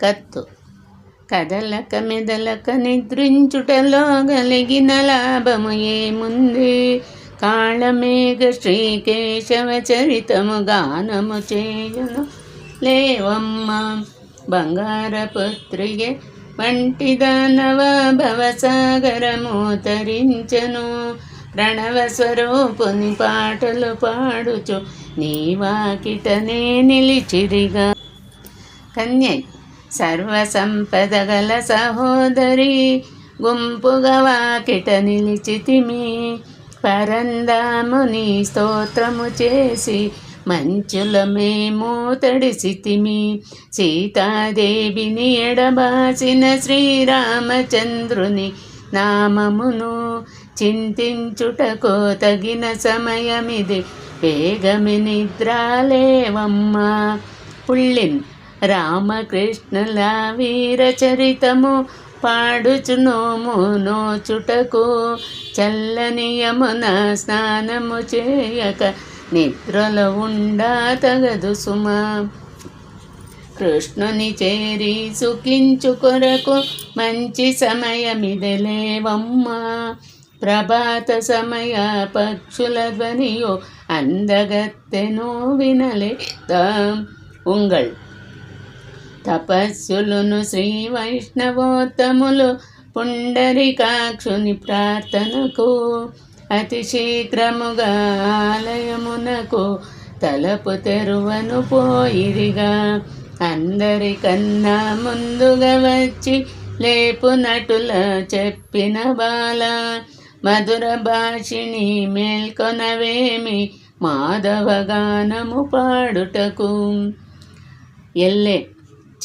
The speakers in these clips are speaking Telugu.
కత్తు. కదలక మెదలక నిద్రించుటలో కలిగిన లాభము ఏముంది? కాళమేఘ శ్రీకేశవ చరితము గానము చేయును. లేవమ్మ బంగారపుత్రిగే వంటి దానవ భవసాగరము తరించను ప్రణవ స్వరూపుని పాటలు పాడుచు నీ వాకిటనే నిలిచిరిగా. కన్యై సర్వసంపద గల సహోదరి గుంపుగా వాకిట నిలిచితిమి పరందాముని స్తోత్రము చేసి మంచుల మేము తడిసితిమి సీతాదేవిని ఎడబాసిన శ్రీరామచంద్రుని నామమును చింతించుటకో తగిన సమయమిది. వేగమి నిద్రాలేవమ్మా. పుళ్ళిన్ రామకృష్ణుల వీరచరితము పాడుచునోము నోచుటకు చల్లని యమున స్నానము చేయక నిద్రలో ఉండా తగదు సుమా. కృష్ణుని చేరి సుఖించు కొరకు మంచి సమయమిదలేవమ్మ ప్రభాత సమయ పక్షుల ధ్వనియో అందగత్తెను వినలేదా. ఉంగళ్ తపస్సులను శ్రీ వైష్ణవోత్తములు పుండరికాక్షుని ప్రార్థనకు అతి శీఘ్రముగా ఆలయమునకు తలపు తెరువను పోయిరిగా. అందరికన్నా ముందుగా వచ్చి లేపునటుల చెప్పిన బాల మధుర భాషిణి మేల్కొనవేమి మాధవగానము పాడుటకు. ఎల్లే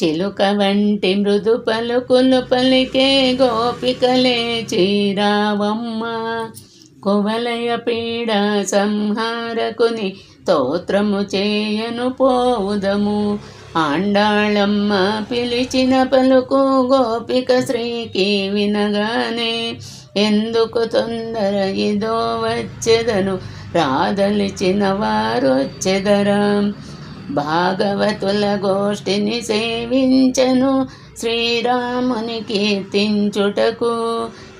చిలుక వంటి మృదు పలుకులు పలికే గోపికలే చీరావమ్మ. కువలయ పీడ సంహారకుని స్తోత్రము చేయను పోవుదము. ఆండాళమ్మ పిలిచిన పలుకు గోపిక శ్రీకి వినగానే ఎందుకు తొందర ఇదో వచ్చెదను? రాదలిచిన వారు వచ్చెదరా భాగవతుల గోష్ఠిని సేవించను. శ్రీరాముని కీర్తించుటకు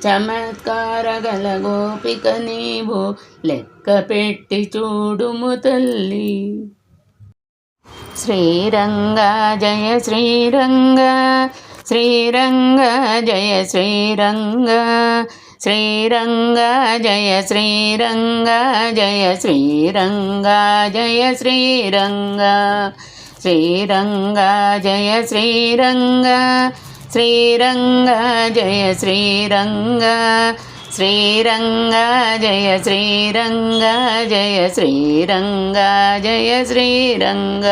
చమత్కార గల గోపిక నీవు లెక్క పెట్టి చూడుము తల్లి. శ్రీరంగా జయ శ్రీరంగా. శ్రీరంగ జయ శ్రీరంగ శ్రీరంగ జయ శ్రీరంగ జయ శ్రీరంగ జయ శ్రీరంగ శ్రీరంగ జయ శ్రీరంగ శ్రీరంగ జయ శ్రీరంగ శ్రీరంగ జయ శ్రీరంగ జయ శ్రీరంగ జయ శ్రీరంగ.